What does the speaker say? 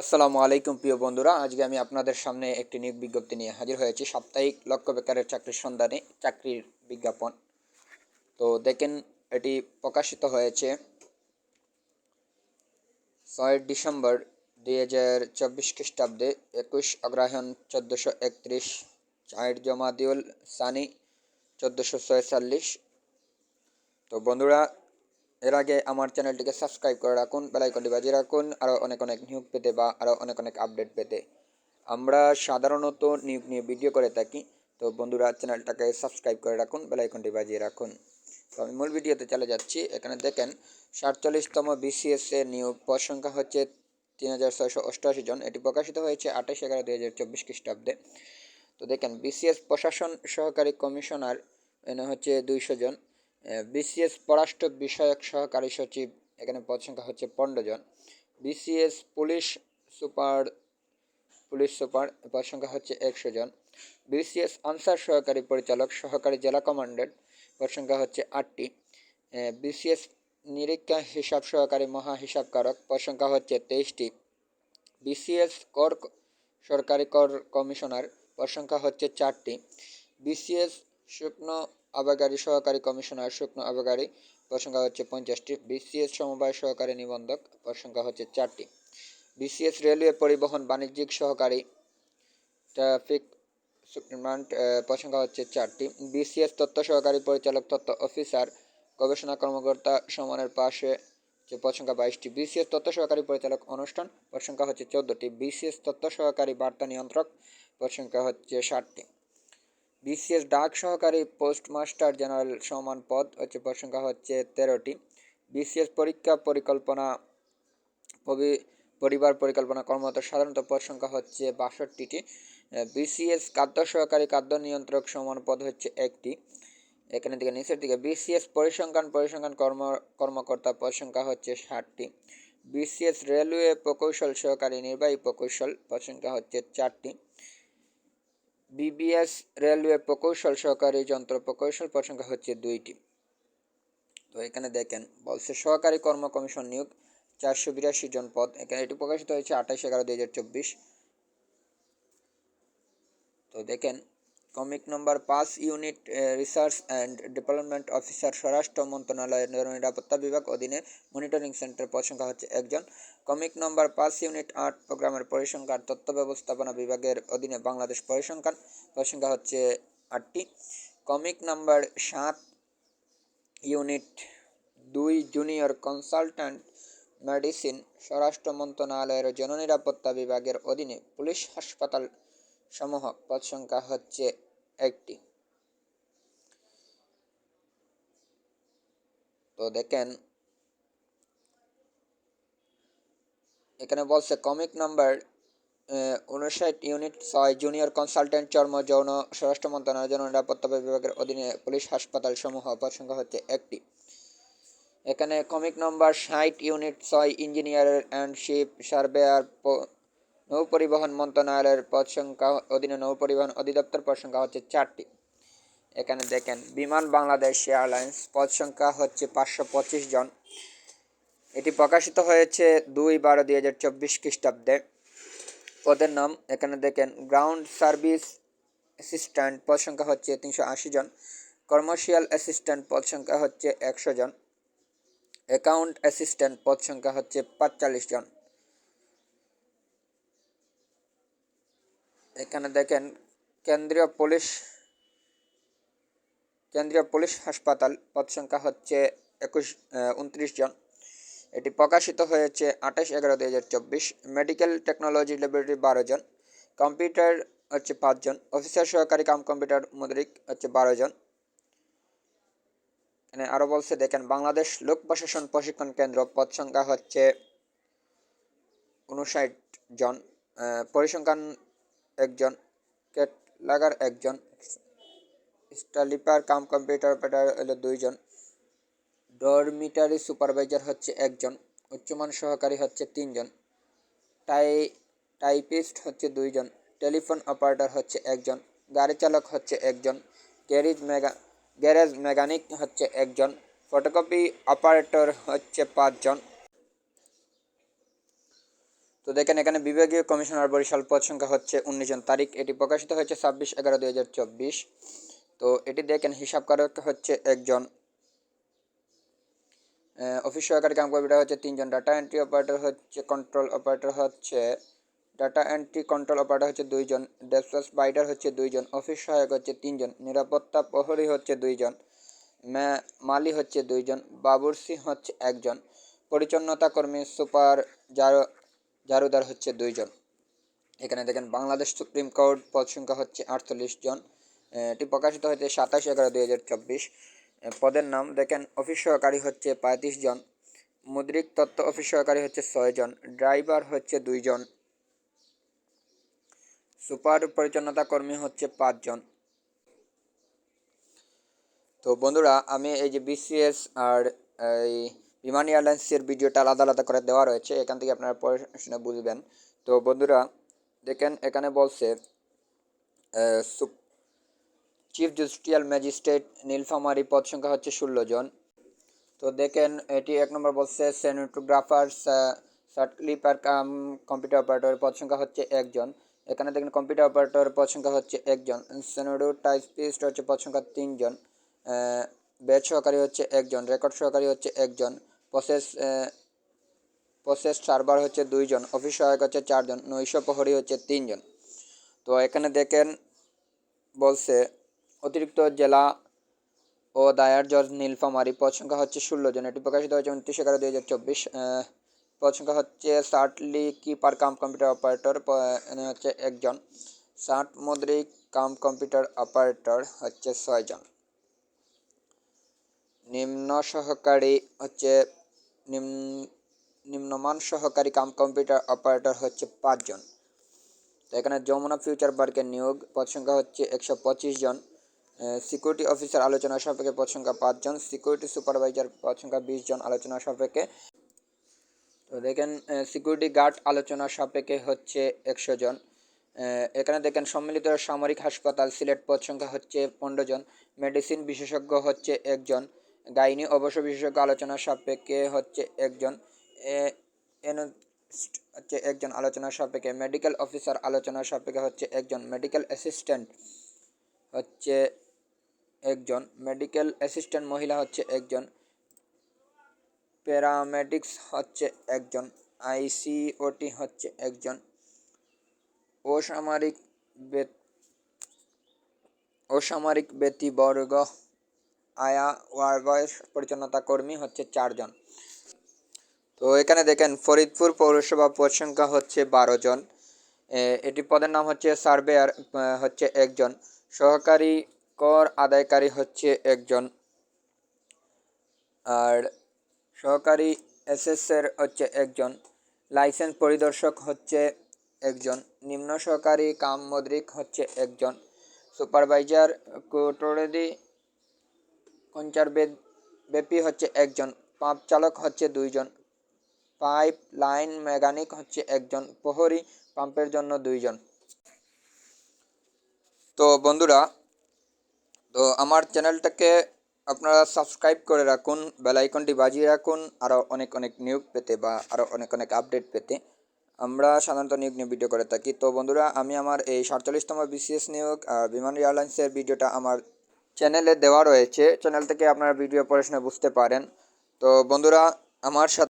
আসসালামু আলাইকুম প্রিয় বন্ধুরা, আজকে আমি আপনাদের সামনে একটি নিয়োগ বিজ্ঞপ্তি নিয়ে হাজির হয়েছি। সাপ্তাহিক লক্ষ্য বেকারের চাকরির সন্ধানে চাকরির বিজ্ঞাপন। তো দেখেন, এটি প্রকাশিত হয়েছে ছয় ডিসেম্বর দুই হাজার চব্বিশ খ্রিস্টাব্দে, একুশ অগ্রহায়ণ চোদ্দোশো একত্রিশ, চার জমাদিউল সানি চোদ্দোশো ছয়চল্লিশ। তো বন্ধুরা এর আগে আমার চ্যানেলটিকে সাবস্ক্রাইব করে রাখুন বেলাইকনটি বাজিয়ে রাখুন, আরও অনেক অনেক নিয়োগ পেতে বা আরও অনেক অনেক আপডেট পেতে। আমরা সাধারণত নিয়োগ নিয়ে ভিডিও করে থাকি, তো বন্ধুরা চ্যানেলটাকে সাবস্ক্রাইব করে রাখুন বেলাইকনটি বাজিয়ে রাখুন। তো আমি মূল ভিডিওতে চলে যাচ্ছি, এখানে দেখেন সাতচল্লিশতম বিসিএস এর নিয়োগ পদ সংখ্যা হচ্ছে তিন হাজার ছয়শো অষ্টআশি জন, এটি প্রকাশিত হয়েছে আঠাশ এগারো দুই হাজার চব্বিশ খ্রিস্টাব্দে। তো দেখেন বিসিএস প্রশাসন সহকারী কমিশনার, এনে হচ্ছে দুইশো জন। বিসিএস পররাষ্ট্র বিষয়ক সহকারী সচিব, এখানে পদ সংখ্যা হচ্ছে পনেরো জন। BCS police super police super, পদ সংখ্যা হচ্ছে একশো জন। বিসিএস আনসার সহকারী পরিচালক, সহকারী জেলা কমান্ডেন্ট, পদ সংখ্যা হচ্ছে আটটি। বিসিএস নিরীক্ষা হিসাব সহকারী মহা হিসাবকারক, পদ সংখ্যা হচ্ছে তেইশটি। বিসিএস কর সরকারি কর কমিশনার, পদ সংখ্যা হচ্ছে চারটি। বিসিএস শুকনো আবাগারি সহকারী কমিশনার শুকনো আবাগারি প্রসংখ্যা হচ্ছে পঞ্চাশটি। বিসিএস সমবায় সহকারী নিবন্ধক প্রসংখ্যা হচ্ছে চারটি। বিসিএস রেলওয়ে পরিবহন বাণিজ্যিক সহকারী ট্রাফিক সুপ্রিমান্ট প্রসংখ্যা হচ্ছে চারটি। বিসিএস তথ্য সহকারী পরিচালক, তথ্য অফিসার, গবেষণা কর্মকর্তা সমানের পাশে যে পদ সংখ্যা বাইশটি। বিসিএস তথ্য সহকারী পরিচালক অনুষ্ঠান পদ সংখ্যা হচ্ছে চোদ্দোটি। বিসিএস তথ্য সহকারী বার্তা নিয়ন্ত্রক পদ সংখ্যা হচ্ছে ষাটটি। বিসিএস ডাক সহকারী পোস্টমাস্টার জেনারেল সমান পদ হচ্ছে পদ সংখ্যা হচ্ছে তেরোটি। বিসিএস পরীক্ষা পরিকল্পনা পরিবার পরিকল্পনা কর্মরত সাধারণত পদ সংখ্যা হচ্ছে বাষট্টিটি। বিসিএস খাদ্য সহকারী খাদ্য নিয়ন্ত্রক সমান পদ হচ্ছে একটি। এখানে থেকে নিচের দিকে বিসিএস পরিসংখ্যান পরিসংখ্যান কর্ম, কর্মকর্তা পদ সংখ্যা হচ্ছে ষাটটি। বিসিএস রেলওয়ে প্রকৌশল সহকারী নির্বাহী প্রকৌশল পদ সংখ্যা হচ্ছে চারটি। বিবিএস রেলওয়ে প্রকৌশল, সহকারী যন্ত্র প্রকৌশল সংখ্যা হচ্ছে দুইটি। তো এখানে দেখেন, বলছে সহকারী কর্ম কমিশন নিয়োগ চারশো বিরাশি জন পদ। এখানে এটি প্রকাশিত হয়েছে আঠাশ এগারো দুই হাজার চব্বিশ। তো দেখেন কমিক নম্বর পাঁচ, unit research and development officer স্বরাষ্ট্র মন্ত্রণালয়ের নিরাপত্তা বিভাগ অধীনে মনিটরিং সেন্টার পদ সংখ্যা হচ্ছে একজন। কমিক নম্বর পাঁচ, ইউনিট আট, প্রোগ্রামের পরিসংখ্যান, তথ্য ব্যবস্থাপনা বিভাগের অধীনে বাংলাদেশ পরিসংখ্যান পরিসংখ্যা হচ্ছে আটটি। কমিক নাম্বার সাত, ইউনিট দুই, জুনিয়র কনসালট্যান্ট মেডিসিন, স্বরাষ্ট্র মন্ত্রণালয়ের জননিরাপত্তা বিভাগের অধীনে পুলিশ হাসপাতাল সমূহ পদ সংখ্যা হচ্ছে একটি। তো দেখেন, এখানে বলছে, কমিক নাম্বার উনষাট ইউনিট ছয় জুনিয়র কনসালটেন্ট, চর্ম, যৌন, স্বরাষ্ট্র মন্ত্রণালয় জন নিরাপত্তা বিভাগের অধীনে পুলিশ হাসপাতাল সমূহ, পদ সংখ্যা হচ্ছে একটি। এখানে কমিক নম্বর, ষাট ইউনিট ছয় ইঞ্জিনিয়ার অ্যান্ড শিপ সার্ভেয়ার নৌ পরিবহন মন্ত্রণালয়ের পদ সংখ্যা অধীনে নৌপরিবহন অধিদপ্তর পদ সংখ্যা হচ্ছে চারটি। এখানে দেখেন, বিমান বাংলাদেশ এয়ারলাইন্স পদ সংখ্যা হচ্ছে পাঁচশো পঁচিশ জন। এটি প্রকাশিত হয়েছে দুই বারো দুই হাজার চব্বিশ খ্রিস্টাব্দে। পদের নাম, এখানে দেখেন, গ্রাউন্ড সার্ভিস অ্যাসিস্ট্যান্ট পদ সংখ্যা হচ্ছে তিনশো আশি জন। কমার্শিয়াল অ্যাসিস্ট্যান্ট পদ সংখ্যা হচ্ছে একশো জন। অ্যাকাউন্ট অ্যাসিস্ট্যান্ট পদ সংখ্যা হচ্ছে পাঁচচল্লিশ জন। এখানে দেখেন, কেন্দ্রীয় পুলিশ কেন্দ্রীয় পুলিশ হাসপাতাল পদ সংখ্যা হচ্ছে একুশ উনত্রিশ জন। এটি প্রকাশিত হয়েছে আঠাশ এগারো দুই হাজার চব্বিশ। মেডিকেল টেকনোলজি ল্যাবরেটরি বারো জন। কম্পিউটার হচ্ছে পাঁচজন অফিসার সহকারী কাম কম্পিউটার মুদ্রিক হচ্ছে বারো জন। এখানে আরও বলছে, দেখেন, বাংলাদেশ লোক প্রশাসন প্রশিক্ষণ কেন্দ্র পদ সংখ্যা হচ্ছে উনষাট জন। পরিসংখ্যান একজন কেট লাগার একজন, স্টালিপার, কাম কম্পিউটার অপারেটার হলো দুইজন, ডরমিটারি সুপারভাইজার হচ্ছে একজন, উচ্চমান সহকারী হচ্ছে তিনজন, টাই, টাইপিস্ট হচ্ছে দুইজন, টেলিফোন অপারেটর হচ্ছে একজন, গাড়ি চালক হচ্ছে একজন, গ্যারেজ মেগা, গ্যারেজ মেকানিক হচ্ছে একজন, ফটোকপি অপারেটর হচ্ছে পাঁচজন তো দেখেন এখানে বিভাগীয় কমিশনার বরিশাল পদ সংখ্যা হচ্ছে উনিশ জন। তারিখ এটি প্রকাশিত হয়েছে ছাব্বিশ এগারো দুই হাজার চব্বিশ। তো এটি দেখেন হিসাবকারক হচ্ছে একজন অফিস সহকারী কাম কম্পিউটার হচ্ছে তিনজন। ডাটা এন্ট্রি অপারেটর হচ্ছে, কন্ট্রোল অপারেটর হচ্ছে, ডাটা এন্ট্রি কন্ট্রোল অপারেটর হচ্ছে দুইজন ডেসপ্লাস বাইডার হচ্ছে দুইজন, অফিস সহায়ক হচ্ছে তিনজন, নিরাপত্তা প্রহরী হচ্ছে দুইজন, মা- মালি হচ্ছে দুইজন বাবুরসি হচ্ছে একজন, পরিচ্ছন্নতা কর্মী সুপার জারু জারুদার হচ্ছে দুইজন। এখানে দেখেন, বাংলাদেশ সুপ্রিম কোর্ট পদ সংখ্যা হচ্ছে আটচল্লিশ জন। এটি প্রকাশিত হয়েছে সাতাশ এগারো দুই হাজার চব্বিশ। পদের নাম দেখেন, অফিস সহকারী হচ্ছে পঁয়ত্রিশ জন। মুদ্রিক তত্ত্ব অফিস সহকারী হচ্ছে ছয় জন। ড্রাইভার হচ্ছে দুইজন সুপার পরিচ্ছন্নতা কর্মী হচ্ছে পাঁচজন তো বন্ধুরা, আমি এই যে বিসিএস আর এই বিমান এয়ারলাইন্সের ভিডিওটা আলাদা আলাদা করে দেওয়া রয়েছে, এখান থেকে আপনারা পড়ে শুনে বুঝবেন। তো বন্ধুরা, দেখেন এখানে বলছে চিফ জুডিশিয়াল ম্যাজিস্ট্রেট নীলফামারি পদ সংখ্যা হচ্ছে ষোলো জন। তো দেখেন, এটি এক নম্বর বলছে সেনোটোগ্রাফার সার্টলিপার কাম কম্পিউটার অপারেটর পদ সংখ্যা হচ্ছে একজন এখানে দেখেন কম্পিউটার অপারেটর পদ সংখ্যা হচ্ছে একজন সেনোডো টাইপিস্ট হচ্ছে পদ সংখ্যা তিনজন বেড সহকারী হচ্ছে একজন রেকর্ড সহকারী হচ্ছে একজন প্রসেস প্রসেস সার্ভার হচ্ছে দুইজন, অফিস সহায়ক হচ্ছে চারজন, নৈশ প্রহরী হচ্ছে তিনজন। তো এখানে দেখেন, বলছে, অতিরিক্ত জেলা ও দায়ার জজ নীলফামারি, পদ সংখ্যা হচ্ছে ষোলো জন। এটি প্রকাশিত হয়েছে উনত্রিশ এগারো দুই হাজার চব্বিশ। পদ সংখ্যা হচ্ছে সার্টলি কিপার কাম কম্পিউটার অপারেটর এখানে হচ্ছে একজন। ষাট মুদ্রিক কাম কম্পিউটার অপারেটর হচ্ছে ছয়জন। নিম্ন সহকারী হচ্ছে নিম্ন নিম্নমান সহকারী কাম কম্পিউটার অপারেটর হচ্ছে পাঁচজন। তো এখানে যমুনা ফিউচার পার্কের নিয়োগ, পদ সংখ্যা হচ্ছে একশো পঁচিশ জন। সিকিউরিটি অফিসার আলোচনা সাপেক্ষে পদ সংখ্যা পাঁচজন, সিকিউরিটি সুপারভাইজার পদ সংখ্যা বিশ জন আলোচনা সাপেক্ষে। তো দেখেন সিকিউরিটি গার্ড আলোচনা সাপেক্ষে হচ্ছে একশো জন। এখানে দেখেন, সম্মিলিত সামরিক হাসপাতাল সিলেট পদ সংখ্যা হচ্ছে পনেরো জন। মেডিসিন বিশেষজ্ঞ হচ্ছে একজন। গাইনি অবশ্য বিশেষজ্ঞ আলোচনা সাপেক্ষে হচ্ছে একজন হচ্ছে একজন আলোচনা সাপেক্ষে মেডিকেল অফিসার আলোচনা সাপেক্ষে হচ্ছে একজন মেডিকেল অ্যাসিস্ট্যান্ট, হচ্ছে একজন মেডিকেল অ্যাসিস্ট্যান্ট মহিলা হচ্ছে একজন প্যারামেডিক্স হচ্ছে একজন আইসিওটি হচ্ছে একজন অসামরিক অসামরিক ব্যক্তিবর্গ আয়া ওয়ার্গয়ের পরিচ্ছন্নতা কর্মী হচ্ছে চারজন। তো এখানে দেখেন, ফরিদপুর পৌরসভা পদ সংখ্যা হচ্ছে বারো জন। এটি পদের নাম হচ্ছে সার্ভেয়ার হচ্ছে একজন। সহকারী কর আদায়কারী হচ্ছে একজন। আর সহকারী এসএসের হচ্ছে একজন। লাইসেন্স পরিদর্শক হচ্ছে একজন। নিম্ন সহকারী কাম মদ্রিক হচ্ছে একজন। সুপারভাইজার কোটরেদি কঞ্চার ব্যাপী হচ্ছে একজন পাম্প চালক হচ্ছে দুইজন, পাইপ লাইন মেকানিক হচ্ছে একজন, প্রহরী পাম্পের জন্য দুইজন। তো বন্ধুরা, তো আমার চ্যানেলটাকে আপনারা সাবস্ক্রাইব করে রাখুন, বেল আইকনটি বাজিয়ে রাখুন, আরও অনেক অনেক নিয়োগ পেতে বা আরও অনেক অনেক আপডেট পেতে। আমরা সাধারণত নিয়োগ নিয়ে ভিডিও করে থাকি। তো বন্ধুরা, আমি আমার এই সাতচল্লিশতম বিসিএস নিয়োগ আর বিমান এয়ারলাইন্সের ভিডিওটা আমার চ্যানেলে দেওয়া রয়েছে। চ্যানেল থেকে আপনারা ভিডিও পড়াশোনা বুঝতে পারেন। তো বন্ধুরা আমার সাথে